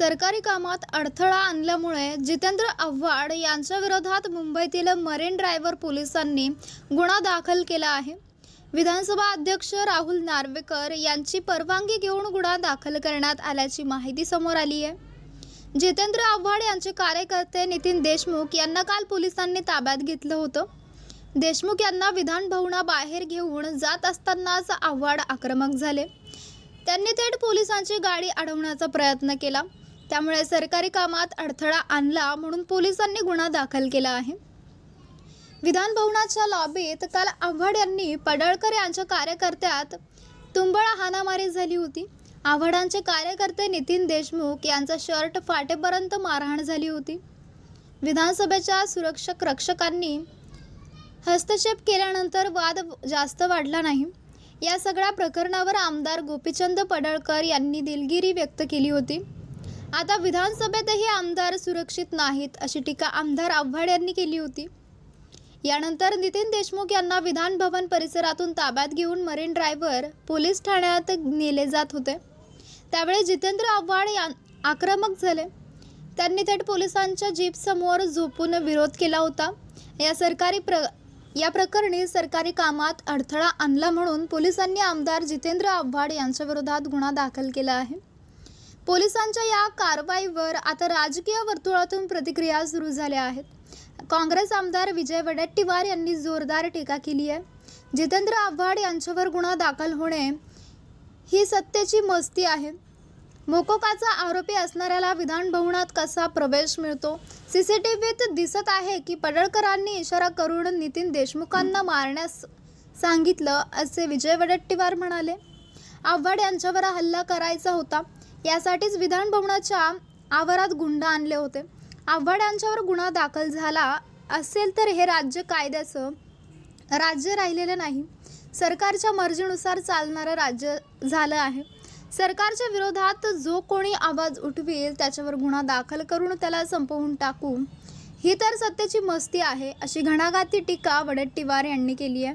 सरकारी कामात अडथळा आणल्यामुळे जितेंद्र आव्हाड यांच्या विरोधात मुंबईतील मरीन ड्रायव्हर पोलिसांनी गुन्हा दाखल केला आहे. विधानसभा अध्यक्ष राहुल नार्वेकर यांची परवानगी घेऊन गुन्हा दाखल करण्यात आल्याची माहिती समोर आली आहे. जितेंद्र आव्हाड यांचे कार्यकर्ते नितीन देशमुख यांना काल पोलिसांनी ताब्यात घेतलं होतं. देशमुख यांना विधानभवनाबाहेर घेऊन जात असतानाच आव्हाड आक्रमक झाले. त्यांनी थेट पोलिसांची गाडी अडवण्याचा प्रयत्न केला. त्यामुळे सरकारी कामात अडथळा आणला म्हणून पोलिसांनी गुन्हा दाखल केला आहे. विधान भवनाच्या लॉबीत काल आव्हाड यांनी पडळकर यांच्या कार्यकर्त्यात तुंबळ हाणामारी झाली होती. आव्हाडांचे कार्यकर्ते नितीन देशमुख यांचा शर्ट फाटेपर्यंत मारहाण झाली होती. विधानसभेच्या सुरक्षक रक्षकांनी हस्तक्षेप केल्यानंतर वाद जास्त वाढला नाही. या सगळ्या प्रकरणावर आमदार गोपीचंद पडळकर यांनी दिलगिरी व्यक्त केली होती. आता विधानसभेतही आमदार सुरक्षित नाहीत अशी टीका आमदार आव्हाड यांनी केली होती. यानंतर नितीन देशमुख यांना विधान भवन परिसरातून ताब्यात घेऊन मरीन ड्रायव्हर पोलीस ठाण्यात नेले जात होते. त्यावेळी जितेंद्र आव्हाड या आक्रमक झाले. त्यांनी थेट पोलिसांच्या जीपसमोर झोपून विरोध केला होता. या सरकारी प्र या प्रकरणी सरकारी कामात अडथळा आणला म्हणून पोलिसांनी आमदार जितेंद्र आव्हाड यांच्याविरोधात गुन्हा दाखल केला आहे. पोलिसांच्या या कारवाईवर आता राजकीय वर्तुळातून प्रतिक्रिया सुरू झाल्या आहेत. काँग्रेस आमदार विजय वडेट्टीवार यांनी जोरदार टीका केली आहे. जितेंद्र आव्हाड यांच्यावर गुन्हा दाखल होणे ही सत्तेची मस्ती आहे. मोकोकाचा आरोपी असणाऱ्याला विधानभवनात कसा प्रवेश मिळतो? सी सी टी व्हीत दिसत आहे की पडळकरांनी इशारा करून नितीन देशमुखांना मारण्यास सांगितलं असे विजय वडेट्टीवार म्हणाले. आव्हाड यांच्यावर हल्ला करायचा होता. यासाठीच विधान भवनाच्या आवारात गुंड आणले होते. आव्हाड यांच्यावर गुन्हा दाखल झाला असेल तर हे राज्य कायद्याचं राज्य राहिलेलं नाही. सरकारच्या मर्जीनुसार चालणारं राज्य झालं आहे. सरकारच्या विरोधात जो कोणी आवाज उठवेल त्याच्यावर गुन्हा दाखल करून त्याला संपवून टाकू ही तर सत्तेची मस्ती आहे अशी घणाघाती टीका वडेट्टीवार यांनी केली आहे.